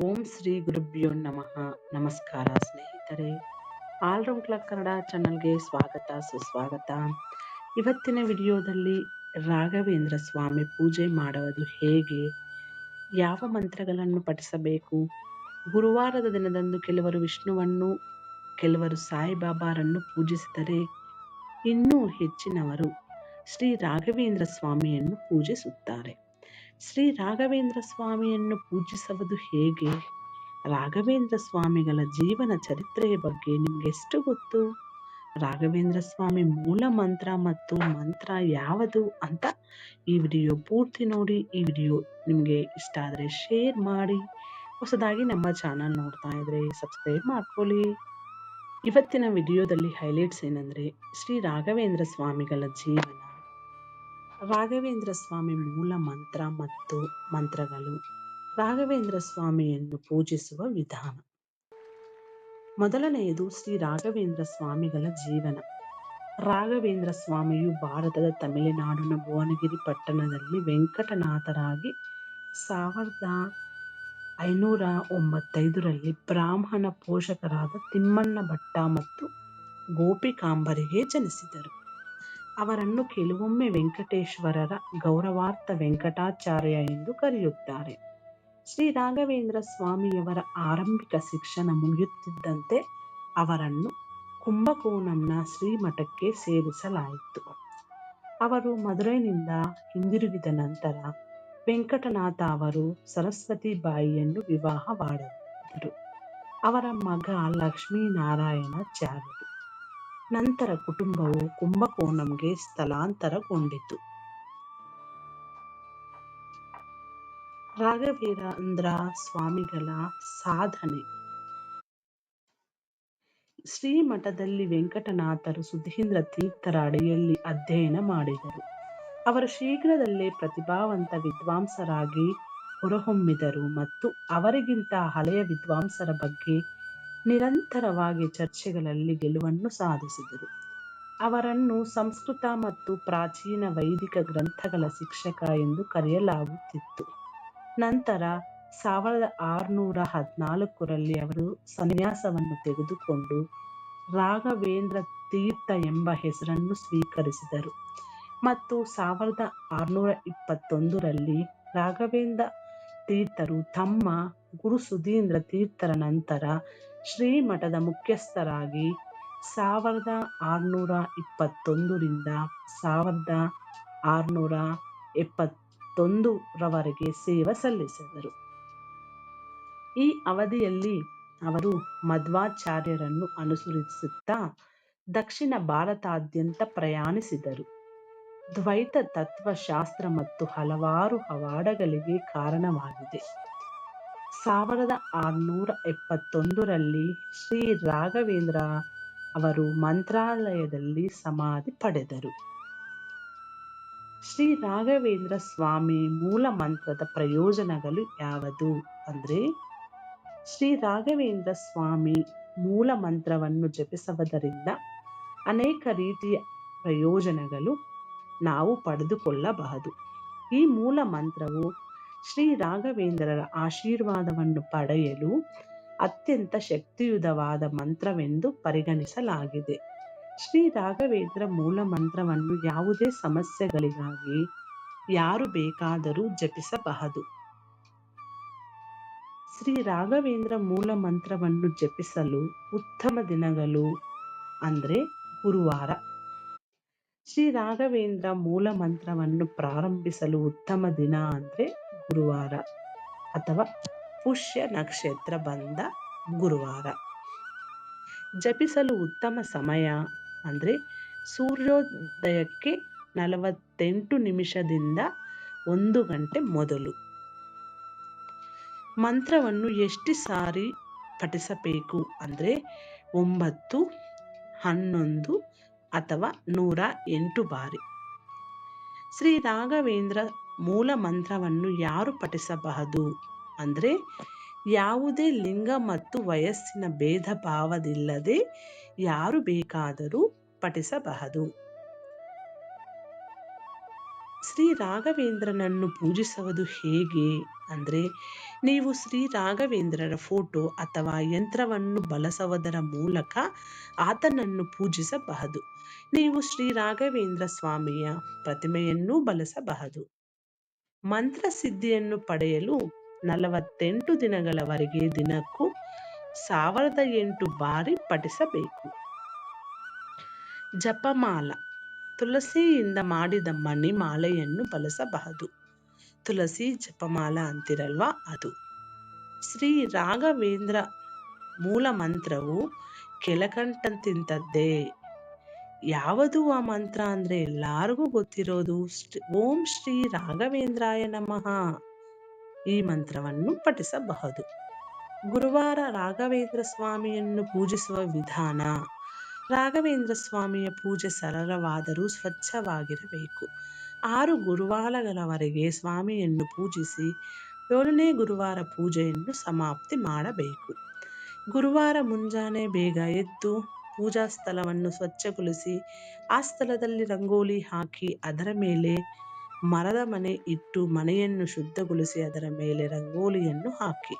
ಓಂ ಶ್ರೀ ಗುರುಭ್ಯೋ ನಮಃ. ನಮಸ್ಕಾರ ಸ್ನೇಹಿತರೆ. ಆಲ್ರೌಂಡ್ ಕ್ಲಬ್ ಕನ್ನಡ ಚಾನಲ್ಗೆ ಸ್ವಾಗತ, ಸುಸ್ವಾಗತ. ಇವತ್ತಿನ ವಿಡಿಯೋದಲ್ಲಿ ರಾಘವೇಂದ್ರ ಸ್ವಾಮಿ ಪೂಜೆ ಮಾಡುವುದು ಹೇಗೆ? ಯಾವ ಮಂತ್ರಗಳನ್ನು ಪಠಿಸಬೇಕು? ಗುರುವಾರದ ದಿನದಂದು ಕೆಲವರು ವಿಷ್ಣುವನ್ನು, ಕೆಲವರು ಸಾಯಿಬಾಬಾರನ್ನು ಪೂಜಿಸಿದರೆ ಇನ್ನೂ ಹೆಚ್ಚಿನವರು ಶ್ರೀ ರಾಘವೇಂದ್ರ ಸ್ವಾಮಿಯನ್ನು ಪೂಜಿಸುತ್ತಾರೆ. ಶ್ರೀ ರಾಘವೇಂದ್ರ ಸ್ವಾಮಿಯನ್ನು ಪೂಜಿಸುವುದು ಹೇಗೆ? ರಾಘವೇಂದ್ರ ಸ್ವಾಮಿಗಳ ಜೀವನ ಚರಿತ್ರೆಯ ಬಗ್ಗೆ ನಿಮ್ಗೆ ಎಷ್ಟು ಗೊತ್ತು? ರಾಘವೇಂದ್ರ ಸ್ವಾಮಿ ಮೂಲ ಮಂತ್ರ ಮತ್ತು ಮಂತ್ರ ಯಾವುದು ಅಂತ ಈ ವಿಡಿಯೋ ಪೂರ್ತಿ ನೋಡಿ, ಈ ವಿಡಿಯೋ ನಿಮಗೆ ಇಷ್ಟ ಆದರೆ ಶೇರ್ ಮಾಡಿ. ಹೊಸದಾಗಿ ನಮ್ಮ ಚಾನಲ್ ನೋಡ್ತಾ ಇದ್ರೆ ಸಬ್ಸ್ಕ್ರೈಬ್ ಮಾಡ್ಕೊಳ್ಳಿ. ಇವತ್ತಿನ ವಿಡಿಯೋದಲ್ಲಿ ಹೈಲೈಟ್ಸ್ ಏನಂದ್ರೆ ಶ್ರೀ ರಾಘವೇಂದ್ರ ಸ್ವಾಮಿಗಳ ಜೀವನ. ರಾಘವೇಂದ್ರ ಸ್ವಾಮಿ ಮೂಲ ಮಂತ್ರ ಮತ್ತು ಮಂತ್ರಗಳು ರಾಘವೇಂದ್ರ ಸ್ವಾಮಿಯನ್ನು ಪೂಜಿಸುವ ವಿಧಾನ. ಮೊದಲನೆಯದು ಶ್ರೀ ರಾಘವೇಂದ್ರ ಸ್ವಾಮಿಗಳ ಜೀವನ. ರಾಘವೇಂದ್ರ ಸ್ವಾಮಿಯು ಭಾರತದ ತಮಿಳುನಾಡಿನ ಭುವನಗಿರಿ ಪಟ್ಟಣದಲ್ಲಿ ವೆಂಕಟನಾಥರಾಗಿ ಸಾವಿರದ ಐನೂರ ಒಂಬತ್ತೈದರಲ್ಲಿ ಬ್ರಾಹ್ಮಣ ಪೋಷಕರಾದ ತಿಮ್ಮಣ್ಣ ಭಟ್ಟ ಮತ್ತು ಗೋಪಿಕಾಂಬರಿಗೆ ಜನಿಸಿದರು. ಅವರನ್ನು ಕೆಲವೊಮ್ಮೆ ವೆಂಕಟೇಶ್ವರರ ಗೌರವಾರ್ಥ ವೆಂಕಟಾಚಾರ್ಯ ಎಂದು ಕರೆಯುತ್ತಾರೆ. ಶ್ರೀ ರಾಘವೇಂದ್ರ ಸ್ವಾಮಿಯವರ ಆರಂಭಿಕ ಶಿಕ್ಷಣ ಮುಗಿಯುತ್ತಿದ್ದಂತೆ ಅವರನ್ನು ಕುಂಭಕೋಣಂನ ಶ್ರೀಮಠಕ್ಕೆ ಸೇರಿಸಲಾಯಿತು. ಅವರು ಮಧುರೈನಿಂದ ಹಿಂದಿರುಗಿದ ನಂತರ ವೆಂಕಟನಾಥ ಅವರು ಸರಸ್ವತಿ ಬಾಯಿಯನ್ನು ವಿವಾಹವಾದರು ಅವರ ಮಗ ಲಕ್ಷ್ಮೀನಾರಾಯಣಾಚಾರ್ಯರು ನಂತರ ಕುಟುಂಬವು ಕುಂಭಕೋಣಂಗೆ ಸ್ಥಳಾಂತರಗೊಂಡಿತು. ರಾಘವೇಂದ್ರ ಸ್ವಾಮಿಗಳ ಸಾಧನೆ. ಶ್ರೀಮಠದಲ್ಲಿ ವೆಂಕಟನಾಥರು ಸುಧೀಂದ್ರ ತೀರ್ಥರ ಅಡಿಯಲ್ಲಿ ಅಧ್ಯಯನ ಮಾಡಿದರು. ಅವರು ಶೀಘ್ರದಲ್ಲೇ ಪ್ರತಿಭಾವಂತ ವಿದ್ವಾಂಸರಾಗಿ ಹೊರಹೊಮ್ಮಿದರು ಮತ್ತು ಅವರಿಗಿಂತ ಹಳೆಯ ವಿದ್ವಾಂಸರ ಬಗ್ಗೆ ನಿರಂತರವಾಗಿ ಚರ್ಚೆಗಳಲ್ಲಿ ಗೆಲುವನ್ನು ಸಾಧಿಸಿದರು. ಅವರನ್ನು ಸಂಸ್ಕೃತ ಮತ್ತು ಪ್ರಾಚೀನ ವೈದಿಕ ಗ್ರಂಥಗಳ ಶಿಕ್ಷಕ ಎಂದು ಕರೆಯಲಾಗುತ್ತಿತ್ತು. ನಂತರ ಸಾವಿರದ ಆರುನೂರ ಹದಿನಾಲ್ಕರಲ್ಲಿ ಅವರು ಸನ್ಯಾಸವನ್ನು ತೆಗೆದುಕೊಂಡು ರಾಘವೇಂದ್ರ ತೀರ್ಥ ಎಂಬ ಹೆಸರನ್ನು ಸ್ವೀಕರಿಸಿದರು ಮತ್ತು ಸಾವಿರದ ಆರುನೂರ ಇಪ್ಪತ್ತೊಂದರಲ್ಲಿ ರಾಘವೇಂದ್ರ ತೀರ್ಥರು ತಮ್ಮ ಗುರು ಸುಧೀಂದ್ರ ತೀರ್ಥರ ನಂತರ ಶ್ರೀಮಠದ ಮುಖ್ಯಸ್ಥರಾಗಿ ಸಾವಿರದ ಆರುನೂರ ಇಪ್ಪತ್ತೊಂದರಿಂದ ಸಾವಿರದ ಆರುನೂರ ಎಪ್ಪತ್ತೊಂದರವರೆಗೆ ಸೇವೆ ಸಲ್ಲಿಸಿದರು. ಈ ಅವಧಿಯಲ್ಲಿ ಅವರು ಮಧ್ವಾಚಾರ್ಯರನ್ನು ಅನುಸರಿಸುತ್ತಾ ದಕ್ಷಿಣ ಭಾರತಾದ್ಯಂತ ಪ್ರಯಾಣಿಸಿದರು. ದ್ವೈತ ತತ್ವಶಾಸ್ತ್ರ ಮತ್ತು ಹಲವಾರು ಅವಾಡಗಳಿಗೆ ಕಾರಣವಾಗಿದೆ. ಸಾವಿರದ ಆರುನೂರ ಎಪ್ಪತ್ತೊಂದರಲ್ಲಿ ಶ್ರೀ ರಾಘವೇಂದ್ರ ಅವರು ಮಂತ್ರಾಲಯದಲ್ಲಿ ಸಮಾಧಿ ಪಡೆದರು. ಶ್ರೀ ರಾಘವೇಂದ್ರ ಸ್ವಾಮಿ ಮೂಲ ಮಂತ್ರದ ಪ್ರಯೋಜನಗಳು ಯಾವುದು ಅಂದ್ರೆ, ಶ್ರೀ ರಾಘವೇಂದ್ರ ಸ್ವಾಮಿ ಮೂಲ ಮಂತ್ರವನ್ನು ಜಪಿಸುವುದರಿಂದ ಅನೇಕ ರೀತಿಯ ಪ್ರಯೋಜನಗಳು ನಾವು ಪಡೆದುಕೊಳ್ಳಬಹುದು. ಈ ಮೂಲ ಮಂತ್ರವು ಶ್ರೀ ರಾಘವೇಂದ್ರರ ಆಶೀರ್ವಾದವನ್ನು ಪಡೆಯಲು ಅತ್ಯಂತ ಶಕ್ತಿಯುತವಾದ ಮಂತ್ರವೆಂದು ಪರಿಗಣಿಸಲಾಗಿದೆ. ಶ್ರೀ ರಾಘವೇಂದ್ರ ಮೂಲ ಮಂತ್ರವನ್ನು ಯಾವುದೇ ಸಮಸ್ಯೆಗಳಿಗಾಗಿ ಯಾರು ಬೇಕಾದರೂ ಜಪಿಸಬಹುದು. ಶ್ರೀ ರಾಘವೇಂದ್ರ ಮೂಲ ಮಂತ್ರವನ್ನು ಜಪಿಸಲು ಉತ್ತಮ ದಿನಗಳು ಅಂದ್ರೆ ಗುರುವಾರ. ಶ್ರೀ ರಾಘವೇಂದ್ರ ಮೂಲ ಮಂತ್ರವನ್ನು ಪ್ರಾರಂಭಿಸಲು ಉತ್ತಮ ದಿನ ಅಂದ್ರೆ ಗುರುವಾರ ಅಥವಾ ಪುಷ್ಯ ನಕ್ಷತ್ರ ಬಂದ ಗುರುವಾರ. ಜಪಿಸಲು ಉತ್ತಮ ಸಮಯ ಅಂದರೆ ಸೂರ್ಯೋದಯಕ್ಕೆ ನಲವತ್ತೆಂಟು ನಿಮಿಷದಿಂದ ಒಂದು ಗಂಟೆ ಮೊದಲು. ಮಂತ್ರವನ್ನು ಎಷ್ಟು ಸಾರಿ ಪಠಿಸಬೇಕು ಅಂದರೆ ಒಂಬತ್ತು, ಹನ್ನೊಂದು ಅಥವಾ ನೂರ ಎಂಟು ಬಾರಿ. ಶ್ರೀ ರಾಘವೇಂದ್ರ ಮೂಲ ಮಂತ್ರವನ್ನು ಯಾರು ಪಠಿಸಬಹುದು? ಅಂದರೆ ಯಾವುದೇ ಲಿಂಗ ಮತ್ತು ವಯಸ್ಸಿನ ಭೇದ ಭಾವದಿಲ್ಲದೆ ಯಾರು ಬೇಕಾದರೂ ಪಠಿಸಬಹುದು. ಶ್ರೀ ರಾಘವೇಂದ್ರನನ್ನು ಪೂಜಿಸುವುದು ಹೇಗೆ? ಅಂದರೆ ನೀವು ಶ್ರೀ ರಾಘವೇಂದ್ರರ ಫೋಟೋ ಅಥವಾ ಯಂತ್ರವನ್ನು ಬಳಸುವುದರ ಮೂಲಕ ಆತನನ್ನು ಪೂಜಿಸಬಹುದು. ನೀವು ಶ್ರೀ ರಾಘವೇಂದ್ರ ಸ್ವಾಮಿಯ ಪ್ರತಿಮೆಯನ್ನೂ ಬಳಸಬಹುದು. ಮಂತ್ರ ಸಿದ್ಧಿಯನ್ನು ಪಡೆಯಲು ನಲವತ್ತೆಂಟು ದಿನಗಳವರೆಗೆ ದಿನಕ್ಕೂ ಸಾವಿರದ ಎಂಟು ಬಾರಿ ಪಠಿಸಬೇಕು. ಜಪಮಾಲ. ತುಳಸಿಯಿಂದ ಮಾಡಿದ ಮಣಿಮಾಲೆಯನ್ನು ಬಳಸಬಹುದು. ತುಳಸಿ ಜಪಮಾಲ ಅಂತಿರಲ್ವಾ ಅದು? ಶ್ರೀ ರಾಘವೇಂದ್ರ ಮೂಲ ಮಂತ್ರವು ಕೆಳಕಂಠಂತಿಂತದ್ದೇ ಯಾವುದು ಆ ಮಂತ್ರ ಅಂದ್ರೆ ಎಲ್ಲರಿಗೂ ಗೊತ್ತಿರೋದು ಓಂ ಶ್ರೀ ರಾಘವೇಂದ್ರಾಯ ನಮಃ. ಈ ಮಂತ್ರವನ್ನು ಪಠಿಸಬಹುದು. ಗುರುವಾರ ರಾಘವೇಂದ್ರ ಸ್ವಾಮಿಯನ್ನು ಪೂಜಿಸುವ ವಿಧಾನ, ರಾಘವೇಂದ್ರ ಸ್ವಾಮಿಯ ಪೂಜೆ ಸರಳವಾದರೂ ಸ್ವಚ್ಛವಾಗಿರಬೇಕು. ಆರು ಗುರುವಾರಗಳವರೆಗೆ ಸ್ವಾಮಿಯನ್ನು ಪೂಜಿಸಿ ಏಳನೇ ಗುರುವಾರ ಪೂಜೆಯನ್ನು ಸಮಾಪ್ತಿ ಮಾಡಬೇಕು. ಗುರುವಾರ ಮುಂಜಾನೆ ಬೇಗ ಎದ್ದು ಪೂಜಾ ಸ್ಥಳವನ್ನು ಸ್ವಚ್ಛಗೊಳಿಸಿ, ಆ ಸ್ಥಳದಲ್ಲಿ ರಂಗೋಲಿ ಹಾಕಿ ಅದರ ಮೇಲೆ ಮರದ ಮನೆ ಇಟ್ಟು ಮನೆಯನ್ನು ಶುದ್ಧಗೊಳಿಸಿ ಅದರ ಮೇಲೆ ರಂಗೋಲಿಯನ್ನು ಹಾಕಿ.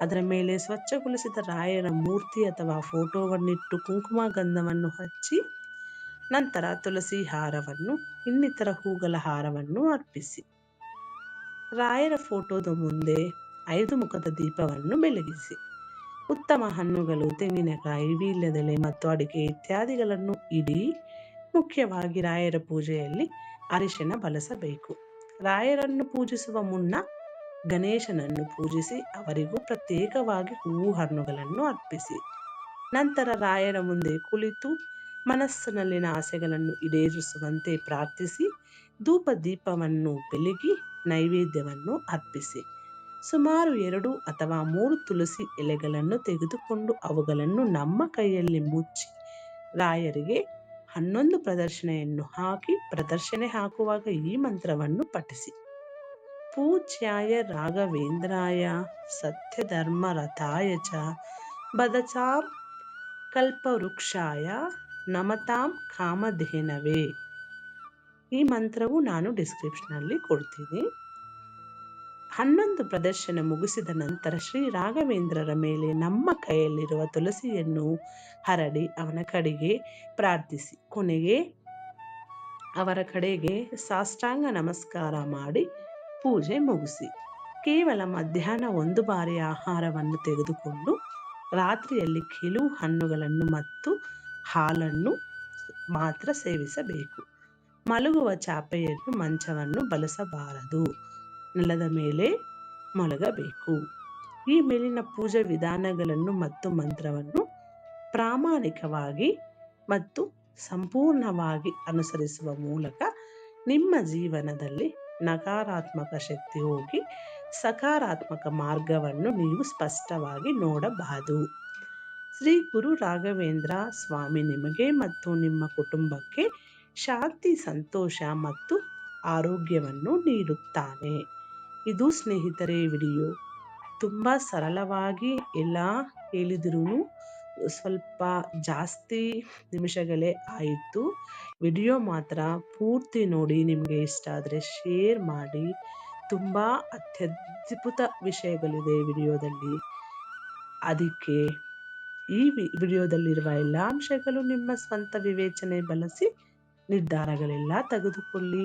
ಅದರ ಮೇಲೆ ಸ್ವಚ್ಛಗೊಳಿಸಿದ ರಾಯರ ಮೂರ್ತಿ ಅಥವಾ ಫೋಟೋವನ್ನಿಟ್ಟು ಕುಂಕುಮ ಗಂಧವನ್ನು ಹಚ್ಚಿ, ನಂತರ ತುಳಸಿ ಹಾರವನ್ನು, ಇನ್ನಿತರ ಹೂಗಳ ಹಾರವನ್ನು ಅರ್ಪಿಸಿ. ರಾಯರ ಫೋಟೋದ ಮುಂದೆ ಐದು ಮುಖದ ದೀಪವನ್ನು ಬೆಳಗಿಸಿ. ಉತ್ತಮ ಹಣ್ಣುಗಳು, ತೆಂಗಿನಕಾಯಿ, ವೀಳ್ಯದೆಲೆ ಮತ್ತು ಅಡಿಕೆ ಇತ್ಯಾದಿಗಳನ್ನು ಇಡಿ ಮುಖ್ಯವಾಗಿ ರಾಯರ ಪೂಜೆಯಲ್ಲಿ ಅರಿಶಿನ ಬಳಸಬೇಕು. ರಾಯರನ್ನು ಪೂಜಿಸುವ ಮುನ್ನ ಗಣೇಶನನ್ನು ಪೂಜಿಸಿ ಅವರಿಗೂ ಪ್ರತ್ಯೇಕವಾಗಿ ಹೂವು ಹಣ್ಣುಗಳನ್ನು ಅರ್ಪಿಸಿ. ನಂತರ ರಾಯರ ಮುಂದೆ ಕುಳಿತು ಮನಸ್ಸಿನಲ್ಲಿನ ಆಸೆಗಳನ್ನು ಈಡೇರಿಸುವಂತೆ ಪ್ರಾರ್ಥಿಸಿ ಧೂಪ ದೀಪವನ್ನು ಬೆಳಗಿ ನೈವೇದ್ಯವನ್ನು ಅರ್ಪಿಸಿ. ಸುಮಾರು ಎರಡು ಅಥವಾ ಮೂರು ತುಳಸಿ ಎಲೆಗಳನ್ನು ತೆಗೆದುಕೊಂಡು ಅವುಗಳನ್ನು ನಮ್ಮ ಕೈಯಲ್ಲಿ ಮುಚ್ಚಿ ರಾಯರಿಗೆ ಹನ್ನೊಂದು ಪ್ರದರ್ಶನೆಯನ್ನು ಹಾಕಿ ಪ್ರದರ್ಶನೆ ಹಾಕುವಾಗ ಈ ಮಂತ್ರವನ್ನು ಪಠಿಸಿ. ಪೂಜ್ಯಾಯ ರಾಘವೇಂದ್ರಾಯ ಸತ್ಯಧರ್ಮ ರಥಾಯ ಚ ಬದಚಾರ್ ಕಲ್ಪವೃಕ್ಷಾಯ ನಮತಾಂ ಕಾಮಧೇನವೇ. ಈ ಮಂತ್ರವು ನಾನು ಡಿಸ್ಕ್ರಿಪ್ಷನಲ್ಲಿ ಕೊಡ್ತೀನಿ. ಹನ್ನೊಂದು ಪ್ರದರ್ಶನ ಮುಗಿಸಿದ ನಂತರ ಶ್ರೀ ರಾಘವೇಂದ್ರರ ಮೇಲೆ ನಮ್ಮ ಕೈಯಲ್ಲಿರುವ ತುಳಸಿಯನ್ನು ಹರಡಿ ಅವನ ಕಡೆಗೆ ಪ್ರಾರ್ಥಿಸಿ. ಕೊನೆಗೆ ಅವರ ಕಡೆಗೆ ಸಾಷ್ಟಾಂಗ ನಮಸ್ಕಾರ ಮಾಡಿ ಪೂಜೆ ಮುಗಿಸಿ. ಕೇವಲ ಮಧ್ಯಾಹ್ನ ಒಂದು ಬಾರಿ ಆಹಾರವನ್ನು ತೆಗೆದುಕೊಂಡು ರಾತ್ರಿಯಲ್ಲಿ ಕೆಲವು ಹಣ್ಣುಗಳನ್ನು ಮತ್ತು ಹಾಲನ್ನು ಮಾತ್ರ ಸೇವಿಸಬೇಕು. ಮಲಗುವ ಚಾಪೆಯನ್ನು, ಮಂಚವನ್ನು ಬಳಸಬಾರದು. ನೆಲದ ಮೇಲೆ ಮಲಗಬೇಕು. ಈ ಮೇಲಿನ ಪೂಜಾ ವಿಧಾನಗಳನ್ನು ಮತ್ತು ಮಂತ್ರವನ್ನು ಪ್ರಾಮಾಣಿಕವಾಗಿ ಮತ್ತು ಸಂಪೂರ್ಣವಾಗಿ ಅನುಸರಿಸುವ ಮೂಲಕ ನಿಮ್ಮ ಜೀವನದಲ್ಲಿ ನಕಾರಾತ್ಮಕ ಶಕ್ತಿ ಹೋಗಿ ಸಕಾರಾತ್ಮಕ ಮಾರ್ಗವನ್ನು ನೀವು ಸ್ಪಷ್ಟವಾಗಿ ನೋಡಬಹುದು ಶ್ರೀ ಗುರು ರಾಘವೇಂದ್ರ ಸ್ವಾಮಿ ನಿಮಗೆ ಮತ್ತು ನಿಮ್ಮ ಕುಟುಂಬಕ್ಕೆ ಶಾಂತಿ, ಸಂತೋಷ ಮತ್ತು ಆರೋಗ್ಯವನ್ನು ನೀಡುತ್ತಾನೆ. ಇದು ಸ್ನೇಹಿತರೆ ವಿಡಿಯೋ. ತುಂಬ ಸರಳವಾಗಿ ಎಲ್ಲ ಹೇಳಿದ್ರೂ ಸ್ವಲ್ಪ ಜಾಸ್ತಿ ನಿಮಿಷಗಳೇ ಆಯಿತು. ವಿಡಿಯೋ ಮಾತ್ರ ಪೂರ್ತಿ ನೋಡಿ ನಿಮಗೆ ಇಷ್ಟ ಆದರೆ ಶೇರ್ ಮಾಡಿ. ತುಂಬ ಅತ್ಯದ್ಭುತ ವಿಷಯಗಳಿದೆ ವಿಡಿಯೋದಲ್ಲಿ. ಅದಕ್ಕೆ ಈ ವಿಡಿಯೋದಲ್ಲಿರುವ ಎಲ್ಲ ಅಂಶಗಳು ನಿಮ್ಮ ಸ್ವಂತ ವಿವೇಚನೆ ಬಳಸಿ ನಿರ್ಧಾರಗಳೆಲ್ಲ ತೆಗೆದುಕೊಳ್ಳಿ.